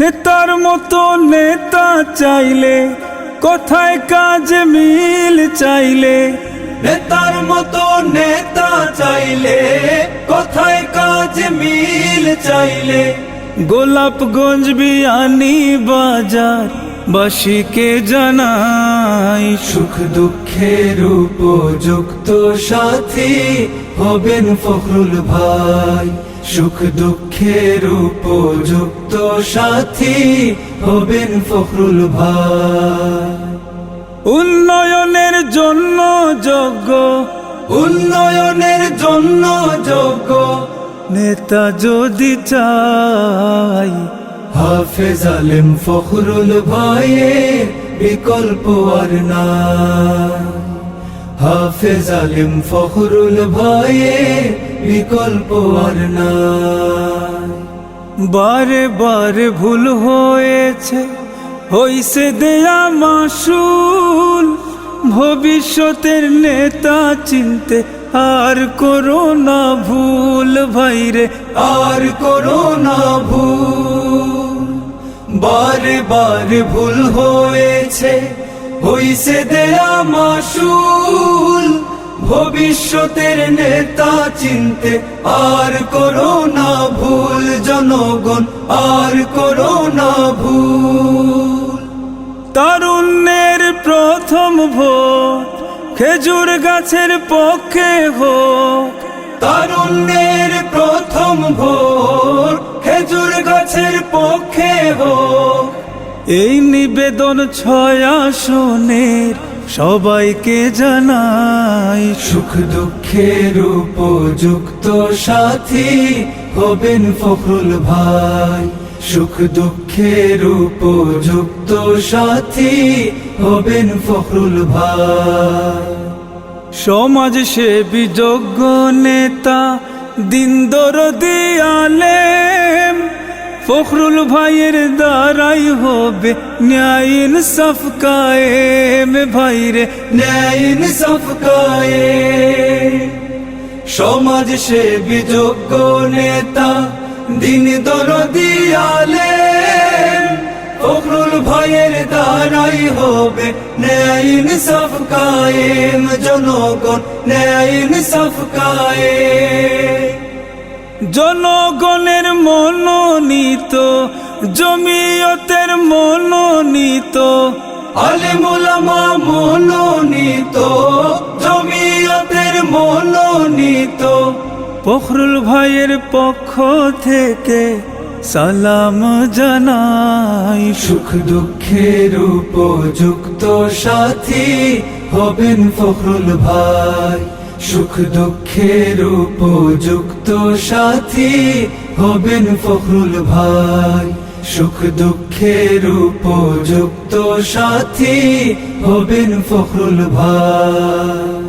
নেতার মতো নেতা চাইলে কোথায় কাজ মিল চাইলে। নেতার মতো নেতা চাইলে কোথায় কাজ মিল চাইলে। গোলাপগঞ্জ বিয়ানি বাজার বাসীকে জানাই সুখ দুঃখের উপযুক্ত সাথী হবেন ফখরুল ভাই। সুখ দুঃখের উপযুক্ত সাথী হবেন ফখরুল ভাই। উন্নয়নের জন্য যোগ্য উন্নয়নের জন্য যোগ্য। নেতা যদি চাই হাফেজ আলেম ফখরুল ভাইয়ের বিকল্প আর নাই হাফেজ আলেম ফখরুল ভাইয়ের বিকল্প আর নাই বারে বারে ভুল হয়েছে, হইছে দেয়া মাসুল। ভবিষ্যতের নেতা চিনতে আর করো না ভুল, ভাইরে, আর করো না ভুল। বারে বারে ভুল হয়েছে হইছে দেয়া মাসুল। ভবিষ্যতের নেতা চিনতে আর করো না ভুল জনগণ আর করো না ভুল। তারুণ্যের প্রথম ভোট খেজুর গাছের পক্ষে হোক। তারুণ্যের প্রথম ভোর খেজুর গাছের পক্ষে হোক। এই নিবেদন ছয় আসনের সবাইকে জানাই। সুখ দুঃখের উপযুক্ত সাথী হবেন ফখরুল ভাই। সুখ দুঃখের উপযুক্ত সাথী হবেন ফখরুল ভাই। সমাজ সেবী যোগ্য নেতা দিন দরদি আলেম ফখরুল ভাইয়ের দ্বারাই হবে ন্যায় ইনসাফ কায়েম ভাইরে ন্যায় ইনসাফ কায়ে সমাজ সেবী যোগ্য নেতা, দিন দরদি আলেম। ফখরুল ভাইয়ের দ্বারাই হবে ন্যায় ইনসাফ কায়েম। জনগণ ন্যায় ইনসাফ কায়েম। জনগণের মনোনীত, জমিয়তের মনোনীত, আলিমুলামা মনোনীত, জমিয়তের মনোনীত। ফখরুল ভাইয়ের পক্ষ থেকে সালাম জানাই। সুখ দুঃখের উপযুক্ত সাথী হবেন ফখরুল ভাই। সুখ দুঃখের উপযুক্ত সাথী হবেন ফখরুল ভাই। সুখ দুঃখের উপযুক্ত সাথী হবেন ফখরুল ভাই।